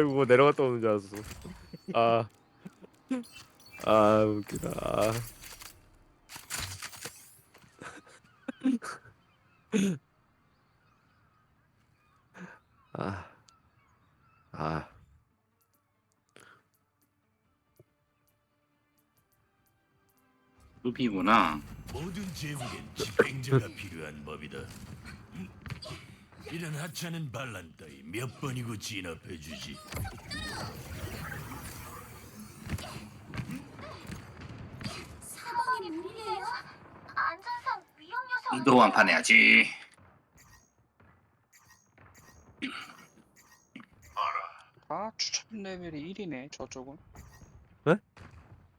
아이고 내려갔다 오는 줄 알았어. 아, 아 웃기다. 아. 아, 아, 루비구나. 모든 제국엔 집행자가 필요한 법이다. 음, 이런 하찮은 반란 따위 몇 번이고 진압해주지. 사방이 물이에요? 안전상 위험 요소 이도 완판 해야지. 아 추천 레벨이 1이네 저쪽은 네?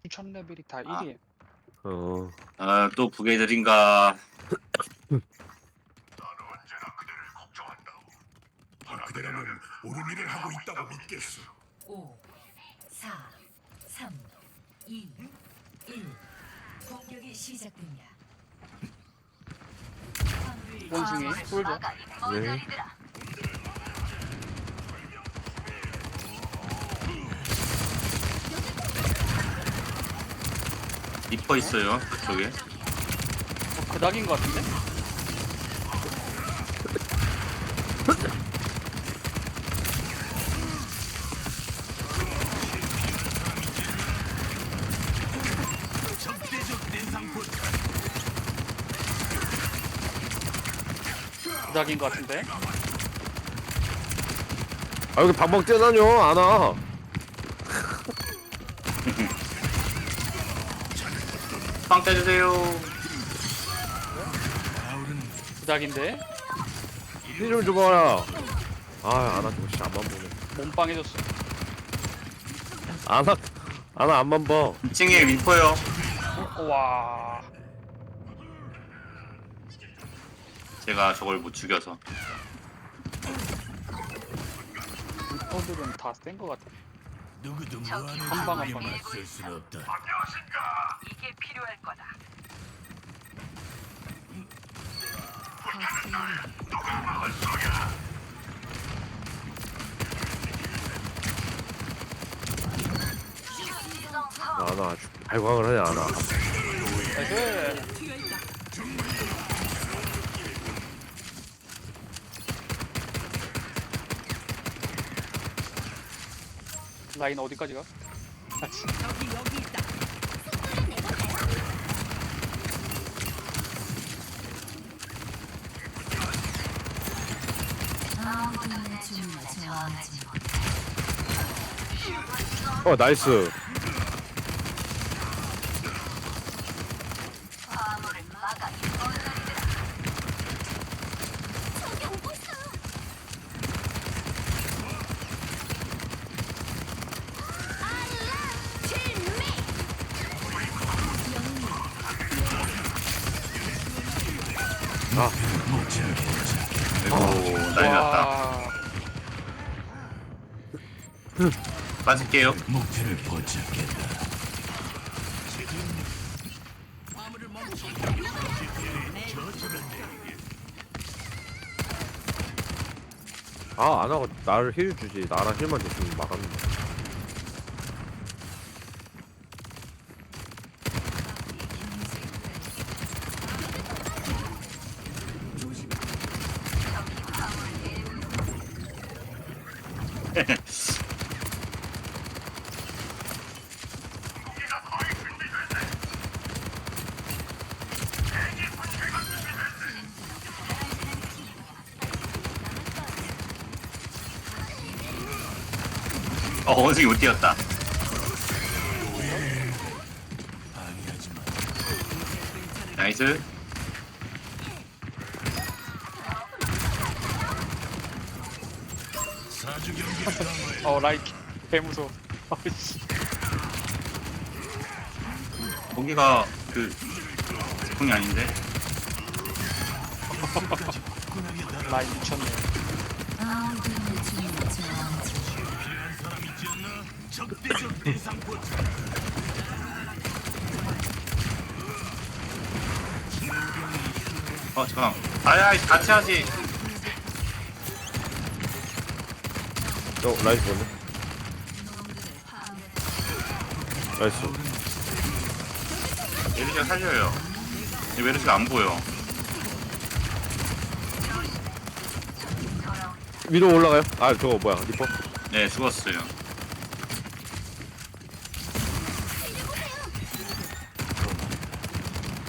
추천 레벨이 다 아. 1이에요 어, 아, 또 부계들인가. 대라면 옳은 일을 하고 있다고 믿겠어. 5, 4, 3, 2, 1. 공격이 시작됩니다. 화물을 원숭이 쏠죠 막아이 머저리들아 리퍼 있어요, 그쪽에. 어, 그닥인 것 같은데? 그닥인 것 같은데? 아 여기 방방 뛰어다녀 안 와. 빵 때리세요. 그닥인데? 힐좀 줘봐라. 아, 안와 저거 씨 안만 보네. 몸빵해줬어 안 와, 안 와 안만 봐. 2층에 리퍼요. 어, 와 제가 저걸 못 죽여서. 리퍼들은 다센것 같아 누구도 한 방, 한 무한하게 방. 맞설 순 없다. 이게 필요할 거다 안와 발광을 하냐 안와. 나이스 라인 어디까지 가? 아, 씨. 못해. 어 나이스. 빠질게요. 목표를 포착했다. 아 안와가 나를 힐 주지. 나랑 힐만 줬으면 막았는데. 원숭이 못 뛰었다. 나이스. 어 라인 개 무서워 아이씨 거기가 그, 제품이 아닌데. 라인 미쳤네 적대적 대상 포착. 어 잠깐. 아야 같이 하지. 어, 라이프 보네. 라이스. 메르시가 살려요. 이 메르시가 안 보여. 위로 올라가요? 아, 저거 뭐야, 리퍼? 네 죽었어요.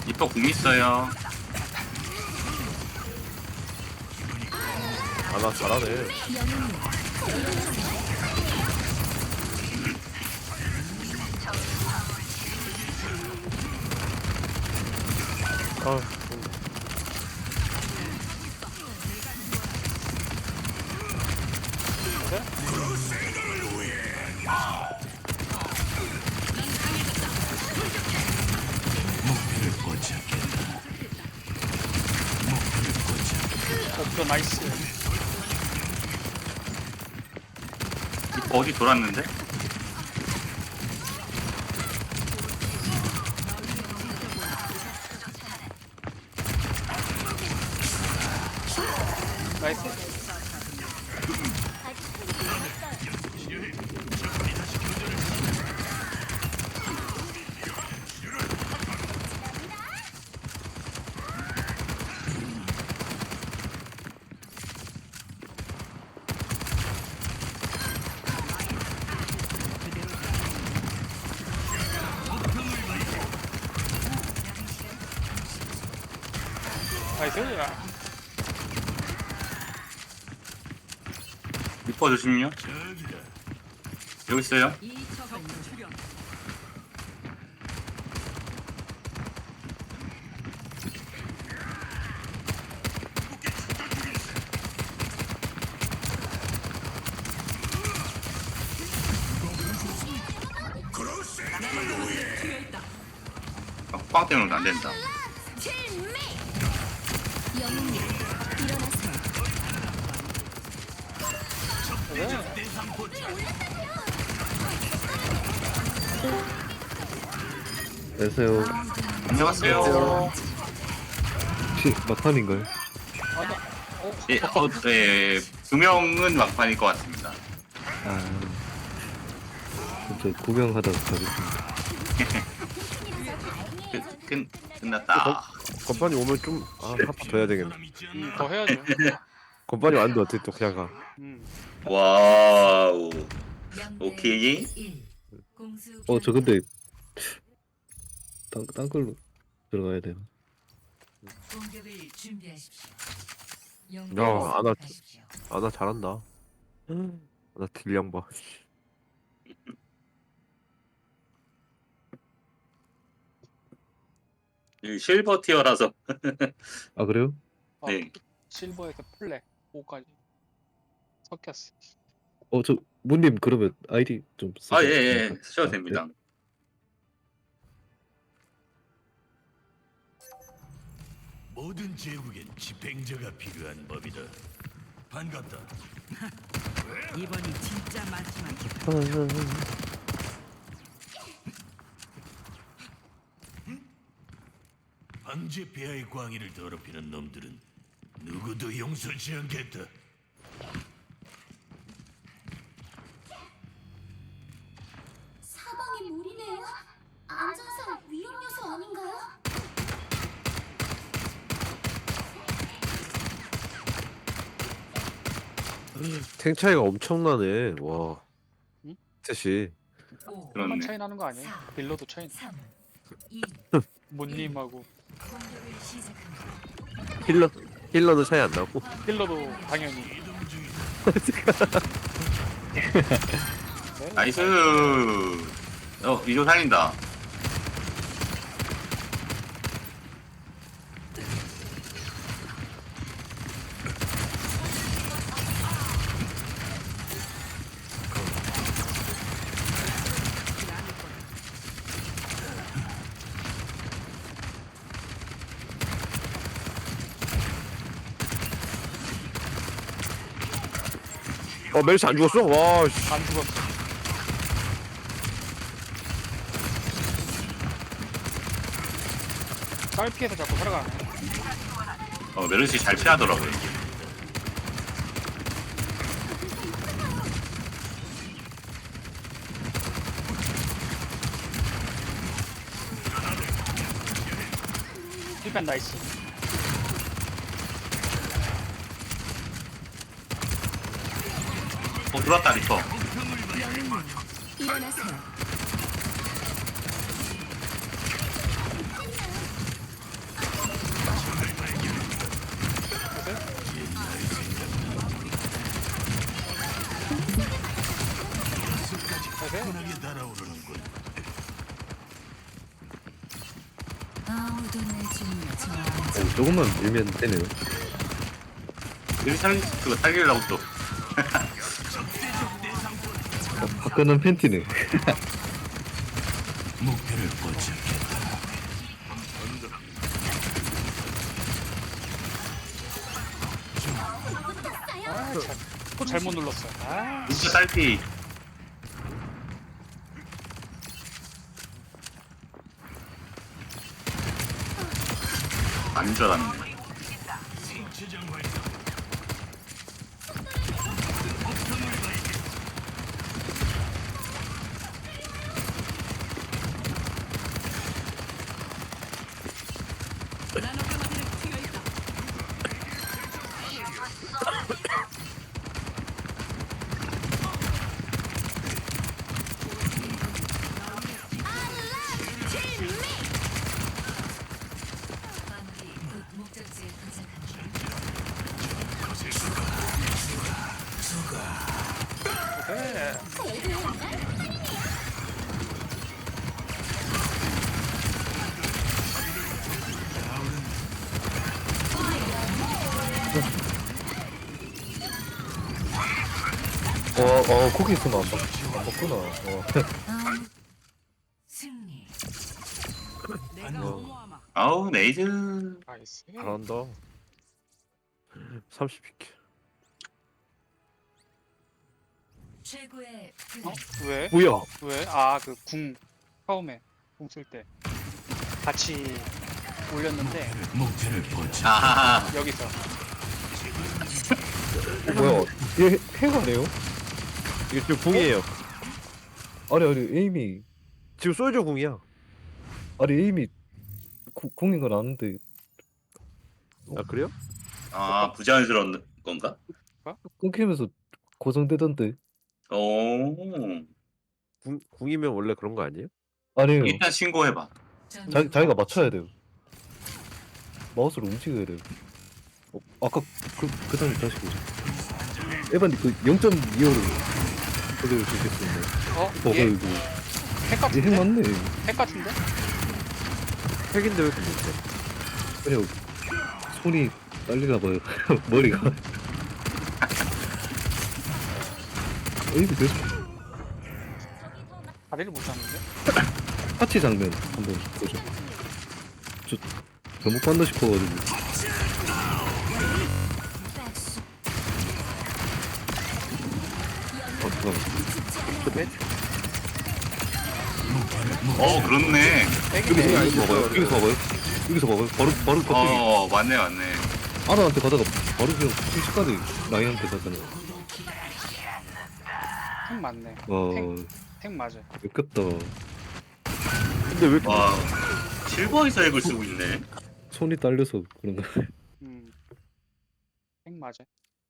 리퍼 궁 있어요. 아나 잘하네 아 목표를 포착했다. 목표를 목표 나이스. 리퍼 어디 돌았는데? 나이스. 나이스. 리퍼 조심요. 여기 있어요. 아, 꽝 때문에 안 된다. 안녕하세요. 안녕하세요. 혹시 막판인가요? 예, 어, 네, 두 명은 막판일 것 같습니다. 아, 저 구경하다가 가겠습니다. 끝, 끝, 끝났다. 건반이 오면 좀 아 한판 더 해야 되겠네 음? 더 해야죠. 건반이 왔는데 어떻게 또 그냥 가 음. 와우. 오케이. 어, 저 근데 딴, 딴 걸로 들어가야. 공격을 준비하십시오. 야, 안 왔- 하십시오. 아 나 잘한다 나 딜량 봐 이 실버 티어라서. 아, 그래요? 아, 네. 실버에서 플렉 5까지 섞였어. 어, 저 문님 그러면 아이디 좀 쓰세요. 아, 예, 예. 쓰셔도 아, 됩니다. 모든 제국엔 집행자가 필요한 법이다. 반갑다. 이번이 진짜 마지막이야. 황제 폐하의 광의를 더럽히는 놈들은 누구도 용서치 않겠다. 사방이 물이네요. 안전상 위험 요소 아닌가요? 탱 차이가 엄청나네 와 응? 그렇네. 한번 차이 나는 거 아니에요? 빌로도 차이 나. 3, 2, 문님하고 공격을 시작합니다. 힐러 힐러는 차이 안 나고 힐러도 당연히. 네, 나이스. 어, 이조 살린다. 어 멜스 안 죽었어? 와 씨. 안 죽었어. 딸 피해서 자꾸 살아가. 어, 메르시 잘 피하더라고요. 힐밴 나이스. 어 들어왔다 리퍼 일어나세요. 조금만 밀면 되네요. 여기 살리 그거 살리려고 또 어, 화끈한 팬티네. 목표를 포착했다. 아, 잘, 또 잘못 눌렀어. 아, 진짜 딸피 안 줄알았네 Ben o kadar... 어, 어, 거기 먹, 안 먹구나. 어. 승리. 내가 어머하마. 아우 네이즈 나이스. 잘한다 30킬 최고의 어? 왜? 뭐야? 왜? 아, 그 궁 처음에 궁 쓸 때 같이 올렸는데. 아하하 여기서 어, 뭐야? 얘 해가 네요? 이게 지금 궁이에요 아니, 아니, 에임이, 지금 솔저 궁이야 아니, 에임이 구, 공인 건 아는데, 아 그래요? 아 부자연스러운 건가? 끊기면서 고정되던데. 오 궁, 궁이면 원래 그런 거 아니에요? 아니에요. 일단 신고해봐 자기, 자기가 맞춰야 돼요. 마우스를 움직여야 돼요. 어, 아까 그, 그 다음에 다시 보자. 에반이 그 0.25를 그대로 주겠습니다. 어? 어, 얘 이거. 핵얘 같은데? 핵 맞네. 핵 같은데? 핵인데 왜 이렇게 못해? 그냥 손이 딸리나 봐요. 머리가. 이거 계속 다리를 못 잡는데? 파티 장면 한번 보죠. 저 잘못 봤나 싶어가지고. 어 그렇네 핵이네. 여기서 봐봐요. 여기서 봐봐요. 여기서 봐봐요. 바로 바로 껍데기. 어 맞네 맞네 아나한테 가다가 바로 그냥 순식간에 라인한테 가잖아. 핵 맞네. 와, 핵 맞아. 역겹다. 근데 왜 이렇게 와 실버에서 핵을 쓰고 있네 손이 딸려서 그런가. 음. 핵 맞아.